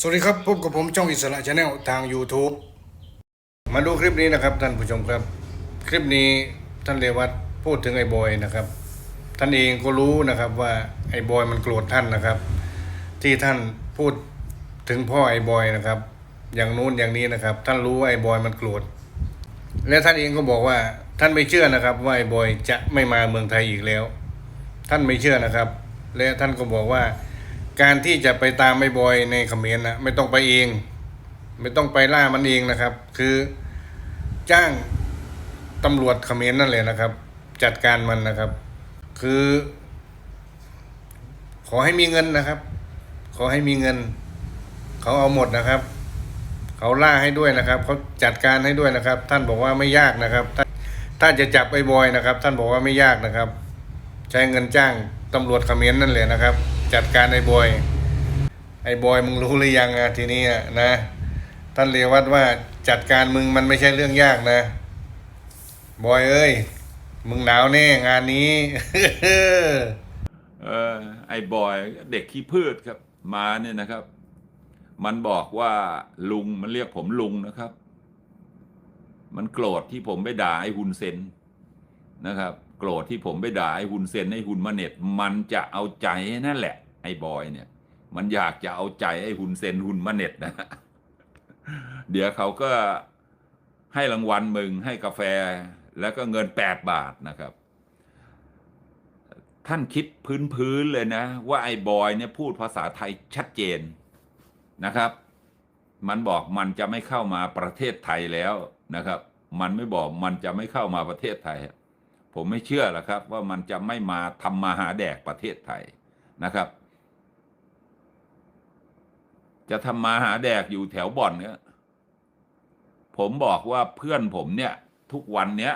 สวัสดีครับพบกับผมช่องอิสระชาแนลทาง YouTube มาดูคลิปนี้นะครับท่านผู้ชมครับ คลิปนี้ท่านเรวัตพูดถึงไอ้บอยนะครับ ท่านเองก็รู้นะครับว่าไอ้บอยมันโกรธท่านนะครับ ที่ท่านพูดถึงพ่อไอ้บอยนะครับ อย่างนู้นอย่างนี้นะครับ ท่านรู้ว่าไอ้บอยมันโกรธและท่านเองก็บอกว่าท่านไม่เชื่อนะครับว่าไอ้บอยจะไม่มาเมืองไทยอีกแล้ว ท่านไม่เชื่อนะครับ และท่านก็บอกว่า การที่จะไปตามไอ้บอยในเขมรนะไม่ต้องไปเอง ไม่ต้องไปล่ามันเองนะครับ คือจ้างตำรวจเขมรนั่นแหละนะครับ จัดการมันนะครับ คือ ขอให้มีเงินนะครับ ขอให้มีเงิน เขาเอาหมดนะครับ เขาล่าให้ด้วยนะครับเขาจัดการให้ด้วยนะครับ ท่านบอกว่าไม่ยากนะครับถ้าถ้าจะจับไอ้บอยนะครับ ท่านบอกว่าไม่ยากนะครับ ใช้เงินจ้างตำรวจเขมรนั่นแหละนะครับ จัดการไอ้บอย ไอ้บอยมึงรู้หรือยังอะทีนี้อะนะท่านเรวัตว่าจัดการมึงมันไม่ใช่เรื่องยากนะ บอยเอ้ย มึงหนาวแน่งานนี้ เออไอ้บอยเด็กขี้พืชครับ มาเนี่ยนะครับ มันบอกว่าลุงมันเรียกผมลุงนะครับ มันโกรธที่ผมไปด่าไอ้ฮุนเซนนะครับ โกรธที่ผมไปด่าไอ้ฮุนเซนไอ้ฮุนมาเน็ตมันจะเอาใจนั่นแหละ ไอ้บอยเนี่ย มันอยากจะเอาใจไอ้ฮุนเซนฮุนมาเน็ตนะเดี๋ยวเขาก็ให้รางวัลมึงให้กาแฟแล้วก็เงินแปดบาทนะครับ ท่านคิดพื้นๆเลยนะ ว่าไอ้บอยเนี่ยพูดภาษาไทยชัดเจนนะครับ มันบอกมันจะไม่เข้ามาประเทศไทยแล้วนะครับ มันไม่บอกมันจะไม่เข้ามาประเทศไทย ผมไม่เชื่อหรอกครับ ว่ามันจะไม่มาทำมาหาแดกประเทศไทยนะครับ จะทำมาหาแดกอยู่แถวบ่อนเนี่ยผมบอกว่าเพื่อนผมเนี่ย ทุกวันเนี้ย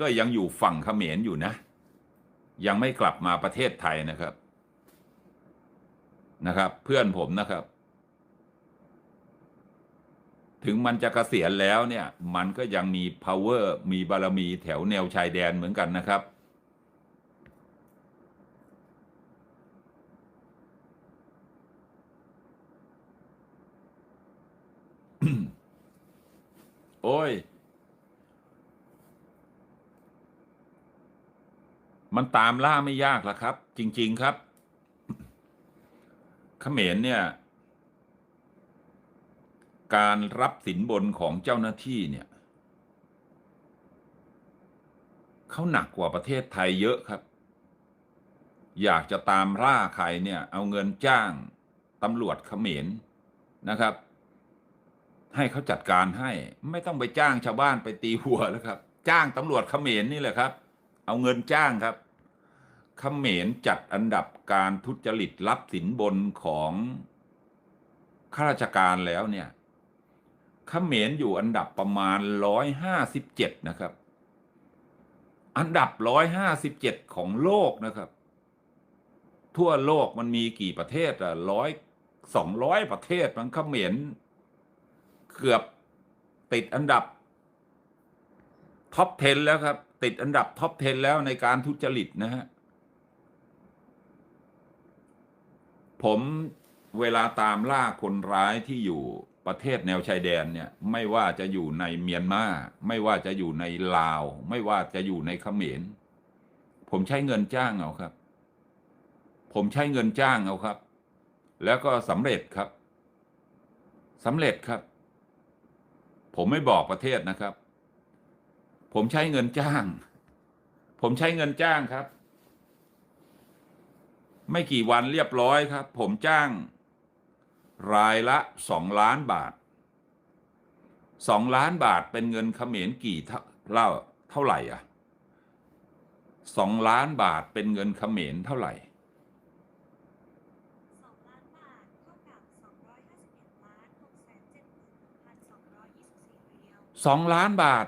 ก็ยังอยู่ฝั่งเขมรอยู่นะ ยังไม่กลับมาประเทศไทยนะครับ นะครับ เพื่อนผมนะครับ ถึงมันจะเกษียณแล้วเนี่ย มันก็ยังมี power มีบารมีแถวแนวชายแดนเหมือนกันนะครับ โอ้ย มันตามล่าไม่ยากหรอกครับ จริง ๆครับเขมรเนี่ย การรับสินบนของเจ้าหน้าที่เนี่ยเขาหนักกว่าประเทศไทยเยอะครับ อยากจะตามล่าใครเนี่ย เอาเงินจ้างตำรวจเขมรนะครับ ให้เขาจัดการให้ไม่ต้องไปจ้างชาวบ้านไปตีหัวแล้วครับ จ้างตำรวจเขมรนี่แหละครับ เอาเงินจ้างครับเขมรจัดอันดับการทุจริตรับสินบนของข้าราชการแล้วเนี่ยเขมรอยู่อันดับประมาณร้อยห้าสิบเจ็ดนะครับ อันดับร้อยห้าสิบเจ็ดของโลกนะครับ ทั่วโลกมันมีกี่ประเทศอะร้อยสองร้อยประเทศมันเขมร เกือบติดอันดับท็อป 10 แล้วครับ ติดอันดับท็อป 10 แล้วในการทุจริตนะฮะ ผมเวลาตามล่าคนร้ายที่อยู่ประเทศแนวชายแดนเนี่ย ไม่ว่าจะอยู่ในเมียนมา ไม่ว่าจะอยู่ในลาว ไม่ว่าจะอยู่ในเขมร ผมใช้เงินจ้างเอาครับ ผมใช้เงินจ้างเอาครับ แล้วก็สำเร็จครับสำเร็จครับ ผมไม่บอกประเทศนะครับ ผมใช้เงินจ้าง ผมใช้เงินจ้างครับ ไม่กี่วันเรียบร้อยครับ ผมจ้าง รายละสองล้านบาทสองล้านบาทเป็นเงินเขมรกี่เท่าเล่าเท่าไหร่อะสองล้านบาทเป็นเงินเขมรเท่าไหร่ สองล้านบาทเท่ากับสองร้อยห้าสิบเอ็ดล้านหกแสนเจ็ดหมื่นพันสองร้อยยี่สิบ สองล้านบาท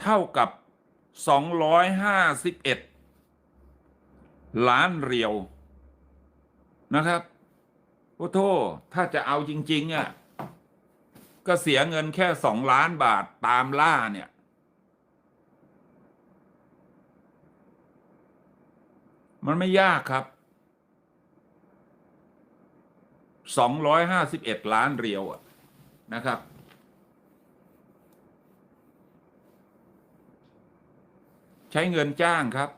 เท่ากับสองร้อยห้าสิบเอ็ดล้านเรียวนะครับโอ้โทถ้าจะเอาจริง ๆ อะ ก็เสียเงินแค่สองล้านบาทตามล่าเนี่ย มันไม่ยากครับสองร้อยห้าสิบเอ็ดล้านเรียวอะ นะครับใช้เงินจ้างครับ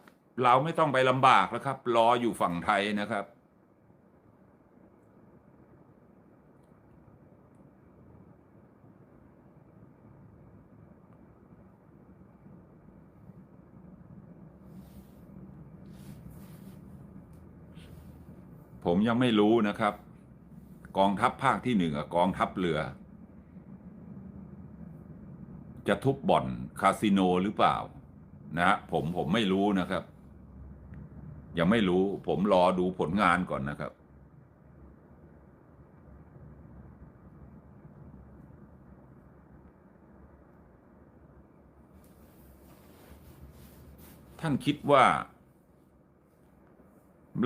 เราไม่ต้องไปลำบากแล้วครับ รออยู่ฝั่งไทยนะครับ ผมยังไม่รู้นะครับ กองทัพภาคที่หนึ่งกับกองทัพเรือ จะทุบบ่อนคาสิโนหรือเปล่า นะฮะผมผมไม่รู้นะครับ ยังไม่รู้ผมรอดูผลงานก่อนนะครับ ท่านคิดว่า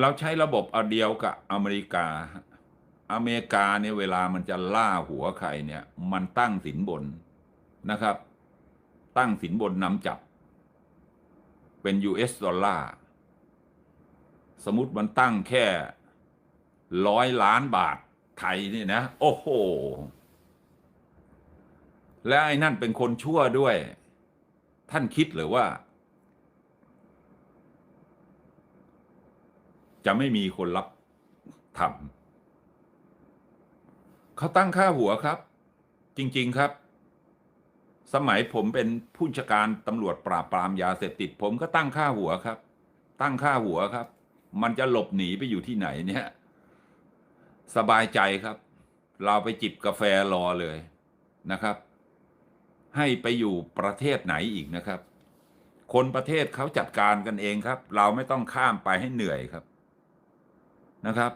เราใช้ระบบอันเดียวกับอเมริกา อเมริกาเนี่ยเวลามันจะล่าหัวใครเนี่ย มันตั้งสินบนนะครับ ตั้งสินบนนำจับ เป็น US ดอลลาร์ สมมติมันตั้งแค่ร้อยล้านบาทไทยนี่นะ โอ้โห และไอ้นั่นเป็นคนชั่วด้วย ท่านคิดหรือว่า จะไม่มีคนรับทำเขาตั้งค่าหัวครับ จริง ๆครับ สมัยผมเป็นผู้จัดการตำรวจปราบปรามยาเสพติด ผมก็ตั้งค่าหัวครับ ตั้งค่าหัวครับ มันจะหลบหนีไปอยู่ที่ไหนเนี่ย สบายใจครับ เราไปจิบกาแฟรอเลยนะครับ ให้ไปอยู่ประเทศไหนอีกนะครับ คนประเทศเขาจัดการกันเองครับ เราไม่ต้องข้ามไปให้เหนื่อยครับนะครับ